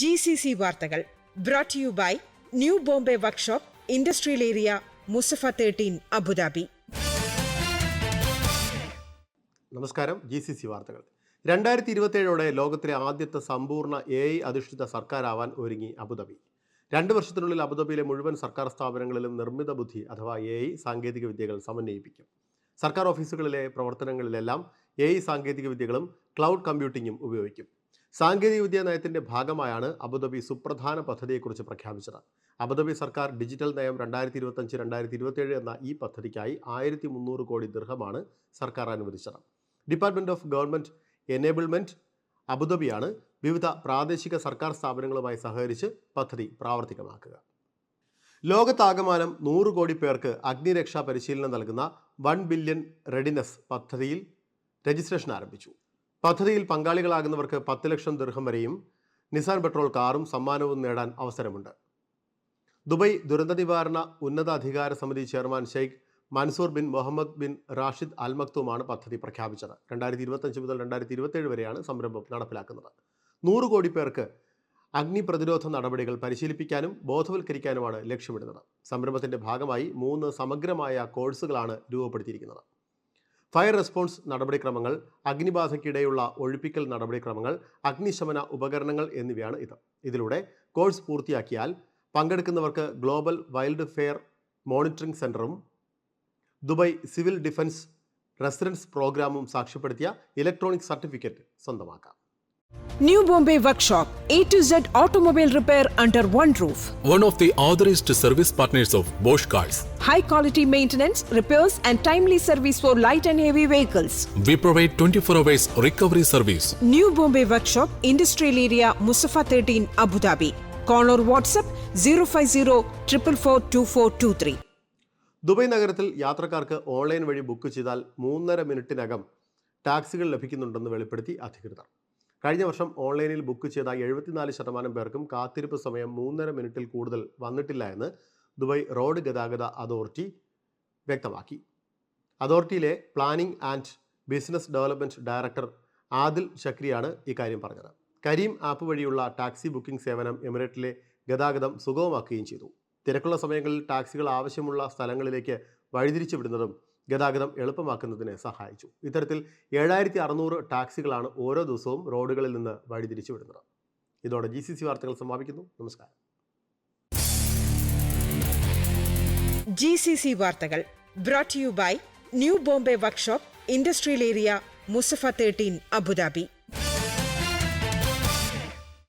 G C C വാർത്തകൾ brought you by new Bombay workshop industrial area Musaffah thirteen Abu Dhabi നമസ്കാരം G C C വാർത്തകൾ. രണ്ടായിരത്തി ഇരുപത്തേഴോടെ ലോകത്തിലെ ആദ്യത്തെ സമ്പൂർണ എ ഐ അധിഷ്ഠിത സർക്കാരാവാൻ ഒരുങ്ങി അബുദാബി. രണ്ട് വർഷത്തിനുള്ളിൽ അബുദാബിയിലെ മുഴുവൻ സർക്കാർ സ്ഥാപനങ്ങളിലും നിർമ്മിത ബുദ്ധി അഥവാ എ ഐ സാങ്കേതിക വിദ്യകൾ സമന്വയിപ്പിക്കും. സർക്കാർ ഓഫീസുകളിലെ പ്രവർത്തനങ്ങളിലെല്ലാം എ ഐ സാങ്കേതിക വിദ്യകളും ക്ലൗഡ് കമ്പ്യൂട്ടിങ്ങും ഉപയോഗിക്കും. സാങ്കേതിക വിദ്യ നയത്തിന്റെ ഭാഗമായാണ് അബുദാബി സുപ്രധാന പദ്ധതിയെക്കുറിച്ച് പ്രഖ്യാപിച്ചത്. അബുദാബി സർക്കാർ ഡിജിറ്റൽ നയം രണ്ടായിരത്തി ഇരുപത്തഞ്ച് രണ്ടായിരത്തി ഇരുപത്തേഴ് എന്ന ഈ പദ്ധതിക്കായി ആയിരത്തി മുന്നൂറ് കോടി ദീർഘമാണ് സർക്കാർ അനുവദിച്ചത്. ഡിപ്പാർട്ട്മെന്റ് ഓഫ് ഗവൺമെന്റ് എനേബിൾമെന്റ് അബുദാബിയാണ് വിവിധ പ്രാദേശിക സർക്കാർ സ്ഥാപനങ്ങളുമായി സഹകരിച്ച് പദ്ധതി പ്രാവർത്തികമാക്കുക. ലോകത്താകമാനം നൂറ് കോടി പേർക്ക് അഗ്നിരക്ഷാ പരിശീലനം നൽകുന്ന വൺ ബില്യൺ റെഡിനെസ് പദ്ധതിയിൽ രജിസ്ട്രേഷൻ ആരംഭിച്ചു. പദ്ധതിയിൽ പങ്കാളികളാകുന്നവർക്ക് പത്ത് ലക്ഷം ദീർഘം വരെയും നിസാൻ പെട്രോൾ കാറും സമ്മാനവും നേടാൻ അവസരമുണ്ട്. ദുബൈ ദുരന്ത നിവാരണ ഉന്നത അധികാര സമിതി chairman Sheikh Mansoor bin Mohammed bin Rashid Al മക്തുമാണ് പദ്ധതി പ്രഖ്യാപിച്ചത്. രണ്ടായിരത്തി ഇരുപത്തഞ്ച് മുതൽ രണ്ടായിരത്തി ഇരുപത്തേഴ് വരെയാണ് സംരംഭം നടപ്പിലാക്കുന്നത്. നൂറ് കോടി പേർക്ക് അഗ്നി പ്രതിരോധ നടപടികൾ പരിശീലിപ്പിക്കാനും ബോധവൽക്കരിക്കാനുമാണ് ലക്ഷ്യമിടുന്നത്. സംരംഭത്തിന്റെ ഭാഗമായി മൂന്ന് സമഗ്രമായ കോഴ്സുകളാണ് രൂപപ്പെടുത്തിയിരിക്കുന്നത്. ഫയർ റെസ്പോൺസ് നടപടിക്രമങ്ങൾ അഗ്നിബാധയ്ക്കിടെയുള്ള ഒഴിപ്പിക്കൽ നടപടിക്രമങ്ങൾ അഗ്നിശമന ഉപകരണങ്ങൾ എന്നിവയാണ് ഇത്. ഇതിലൂടെ കോഴ്സ് പൂർത്തിയാക്കിയാൽ പങ്കെടുക്കുന്നവർക്ക് ഗ്ലോബൽ വൈൽഡ് ഫെയർ മോണിറ്ററിംഗ് സെന്ററും ദുബായ് സിവിൽ ഡിഫൻസ് റെസിഡൻസ് പ്രോഗ്രാമും സാക്ഷ്യപ്പെടുത്തിയ ഇലക്ട്രോണിക് സർട്ടിഫിക്കറ്റ് സ്വന്തമാക്കാം. New Bombay Workshop, A to Z automobile repair under one roof. one of the authorized service partners of Bosch Cars. high quality maintenance, repairs, and timely service for light and heavy vehicles. We provide 24 hours recovery service. New Bombay Workshop, Industrial Area, Musafa 13, Abu Dhabi. Call or WhatsApp 050 444 Dubai നഗരത്തിൽ യാത്രക്കാർക്ക് online വഴി book ചെയ്താൽ മൂന്നര മിനിറ്റിനകം ടാക്സികൾ ലഭിക്കുന്നുണ്ടെന്ന് വെളിപ്പെടുത്തി അധികൃതർ കഴിഞ്ഞ വർഷം ഓൺലൈനിൽ ബുക്ക് ചെയ്ത എഴുപത്തിനാല് ശതമാനം പേർക്കും കാത്തിരിപ്പ് സമയം മൂന്നര മിനിറ്റിൽ കൂടുതൽ വന്നിട്ടില്ല എന്ന് ദുബായ് റോഡ് ഗതാഗത അതോറിറ്റി വ്യക്തമാക്കി. അതോറിറ്റിയിലെ planning and business development director Adil ഷക്രിയാണ് ഇക്കാര്യം പറഞ്ഞത്. കരീം ആപ്പ് വഴിയുള്ള ടാക്സി ബുക്കിംഗ് സേവനം എമിറേറ്റിലെ ഗതാഗതം സുഗമമാക്കുകയും ചെയ്തു. തിരക്കുള്ള സമയങ്ങളിൽ ടാക്സികൾ ആവശ്യമുള്ള സ്ഥലങ്ങളിലേക്ക് വഴിതിരിച്ചു വിടുന്നതും ഗതാഗതം എളുപ്പമാക്കുന്നതിന് സഹായിച്ചു. ഇത്തരത്തിൽ ഏഴായിരത്തി അറുന്നൂറ് ടാക്സികളാണ് ഓരോ ദിവസവും റോഡുകളിൽ നിന്ന് വഴിതിരിച്ചു വിടുന്നത് ഇതോടെ ജി സി സി വാർത്തകൾ സമാപിക്കുന്നു. നമസ്കാരം. ജി സി സി വാർത്തകൾ brought you by new Bombay workshop industrial area Musaffah thirteen Abu Dhabi